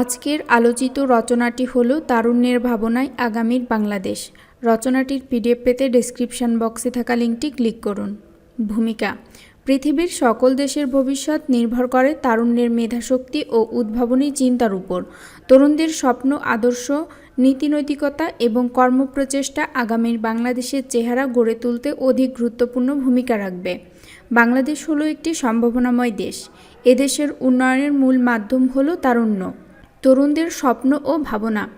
আজকের আলোচিত রচনাটি হল তারুণ্যের ভাবনায় আগামীর বাংলাদেশ। রচনাটির পিডিএফ পেতে ডেসক্রিপশন বক্সে থাকা লিঙ্কটি ক্লিক করুন। ভূমিকা, পৃথিবীর সকল দেশের ভবিষ্যৎ নির্ভর করে তারুণ্যের মেধাশক্তি ও উদ্ভাবনী চিন্তার উপর। তরুণদের স্বপ্ন, আদর্শ, নীতিনৈতিকতা এবং কর্মপ্রচেষ্টা আগামীর বাংলাদেশের চেহারা গড়ে তুলতে অধিক গুরুত্বপূর্ণ ভূমিকা রাখবে। বাংলাদেশ হলো একটি সম্ভাবনাময় দেশ। এদেশের উন্নয়নের মূল মাধ্যম হলো তারুণ্য। তরুণদের স্বপ্ন ও ভাবনা।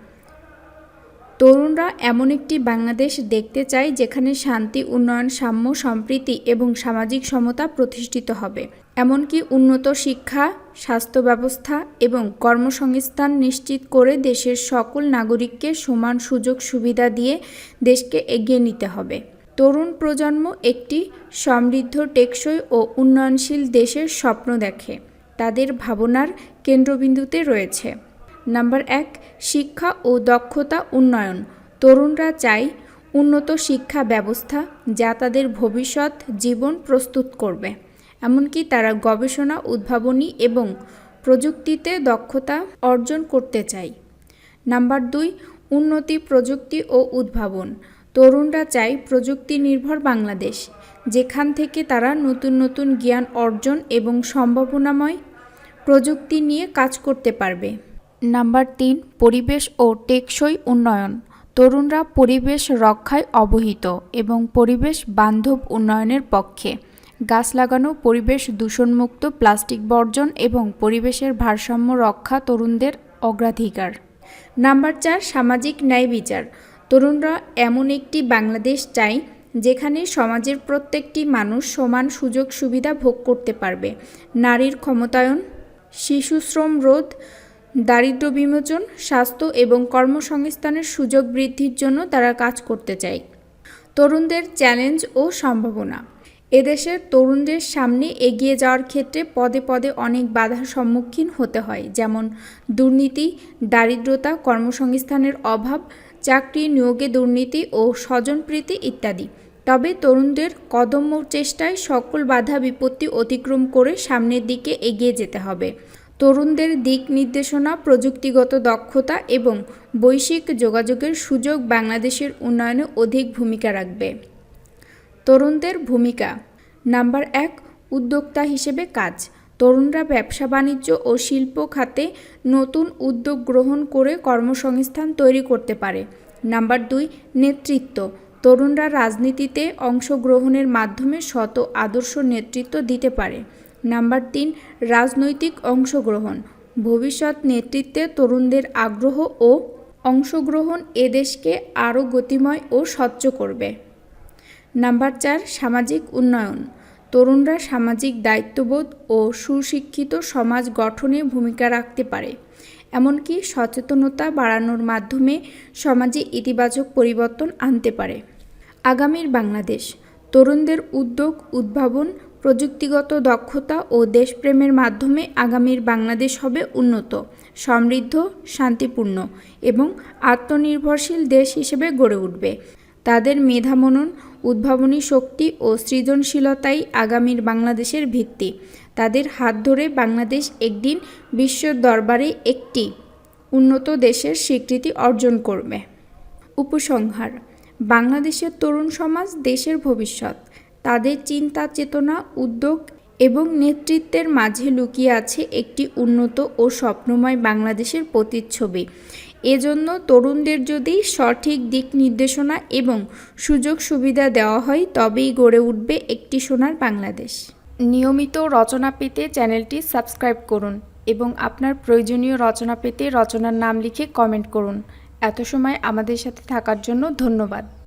তরুণরা এমন একটি বাংলাদেশ দেখতে চায় যেখানে শান্তি, উন্নয়ন, সাম্য, সম্প্রীতি এবং সামাজিক সমতা প্রতিষ্ঠিত হবে। এমনকি উন্নত শিক্ষা, স্বাস্থ্য ব্যবস্থা এবং কর্মসংস্থান নিশ্চিত করে দেশের সকল নাগরিককে সমান সুযোগ সুবিধা দিয়ে দেশকে এগিয়ে নিতে হবে। তরুণ প্রজন্ম একটি সমৃদ্ধ, টেকসই ও উন্নয়নশীল দেশের স্বপ্ন দেখে। তাদের ভাবনার কেন্দ্রবিন্দুতে রয়েছে। নাম্বার এক, শিক্ষা ও দক্ষতা উন্নয়ন। তরুণরা চায় উন্নত শিক্ষা ব্যবস্থা যা তাদের ভবিষ্যৎ জীবন প্রস্তুত করবে। এমনকি তারা গবেষণা, উদ্ভাবনী এবং প্রযুক্তিতে দক্ষতা অর্জন করতে চায়। নাম্বার দুই, উন্নতি প্রযুক্তি ও উদ্ভাবন। তরুণরা চায় প্রযুক্তি নির্ভর বাংলাদেশ, যেখান থেকে তারা নতুন নতুন জ্ঞান অর্জন এবং সম্ভাবনাময় প্রযুক্তি নিয়ে কাজ করতে পারবে। নাম্বার তিন, পরিবেশ ও টেকসই উন্নয়ন। তরুণরা পরিবেশ রক্ষায় অবহিত এবং পরিবেশ বান্ধব উন্নয়নের পক্ষে। গাছ লাগানো, পরিবেশ দূষণমুক্ত, প্লাস্টিক বর্জন এবং পরিবেশের ভারসাম্য রক্ষা তরুণদের অগ্রাধিকার। নাম্বার চার, সামাজিক ন্যায় বিচার। তরুণরা এমন একটি বাংলাদেশ চায় যেখানে সমাজের প্রত্যেকটি মানুষ সমান সুযোগ সুবিধা ভোগ করতে পারবে। নারীর ক্ষমতায়ন শিশুশ্রম রোধ দারিদ্র বিমোচন, স্বাস্থ্য এবং কর্মসংস্থানের সুযোগ বৃদ্ধির জন্য তারা কাজ করতে চায়। তরুণদের চ্যালেঞ্জ ও সম্ভাবনা। এদেশের তরুণদের সামনে এগিয়ে যাওয়ার ক্ষেত্রে পদে পদে অনেক বাধার সম্মুখীন হতে হয়, যেমন দুর্নীতি, দারিদ্রতা, কর্মসংস্থানের অভাব, চাকরি নিয়োগে দুর্নীতি ও স্বজনপ্রীতি ইত্যাদি। তবে তরুণদের কদম্য চেষ্টায় সকল বাধা বিপত্তি অতিক্রম করে সামনের দিকে এগিয়ে যেতে হবে। তরুণদের দিক নির্দেশনা, প্রযুক্তিগত দক্ষতা এবং বৈশ্বিক যোগাযোগের সুযোগ বাংলাদেশের উন্নয়নে অধিক ভূমিকা রাখবে। তরুণদের ভূমিকা। নাম্বার এক, উদ্যোক্তা হিসেবে কাজ। তরুণরা ব্যবসা, বাণিজ্য ও শিল্প খাতে নতুন উদ্যোগ গ্রহণ করে কর্মসংস্থান তৈরি করতে পারে। নাম্বার দুই, নেতৃত্ব। তরুণরা রাজনীতিতে অংশগ্রহণের মাধ্যমে শত আদর্শ নেতৃত্ব দিতে পারে। নাম্বার তিন, রাজনৈতিক অংশগ্রহণ। ভবিষ্যৎ নেতৃত্বে তরুণদের আগ্রহ ও অংশগ্রহণ এদেশকে আরও গতিময় ও স্বচ্ছ করবে। নাম্বার চার, সামাজিক উন্নয়ন। তরুণরা সামাজিক দায়িত্ববোধ ও সুশিক্ষিত সমাজ গঠনে ভূমিকা রাখতে পারে। এমনকি সচেতনতা বাড়ানোর মাধ্যমে সমাজে ইতিবাচক পরিবর্তন আনতে পারে। আগামীর বাংলাদেশ। তরুণদের উদ্যোগ, উদ্ভাবন প্রযুক্তিগত দক্ষতা ও দেশপ্রেমের মাধ্যমে আগামীর বাংলাদেশ হবে উন্নত, সমৃদ্ধ, শান্তিপূর্ণ এবং আত্মনির্ভরশীল দেশ হিসেবে গড়ে উঠবে। তাদের মেধামনন, উদ্ভাবনী শক্তি ও সৃজনশীলতাই আগামীর বাংলাদেশের ভিত্তি। তাদের হাত ধরে বাংলাদেশ একদিন বিশ্ব দরবারে একটি উন্নত দেশের স্বীকৃতি অর্জন করবে। উপসংহার, বাংলাদেশের তরুণ সমাজ দেশের ভবিষ্যৎ। তাদের চিন্তা চেতনা, উদ্যোগ এবং নেতৃত্বের মাঝে লুকিয়ে আছে একটি উন্নত ও স্বপ্নময় বাংলাদেশের প্রতিচ্ছবি। এজন্য তরুণদের যদি সঠিক দিক নির্দেশনা এবং সুযোগ সুবিধা দেওয়া হয়, তবেই গড়ে উঠবে একটি সোনার বাংলাদেশ। নিয়মিত রচনা পেতে চ্যানেলটি সাবস্ক্রাইব করুন এবং আপনার প্রয়োজনীয় রচনা পেতে রচনার নাম লিখে কমেন্ট করুন। এত সময় আমাদের সাথে থাকার জন্য ধন্যবাদ।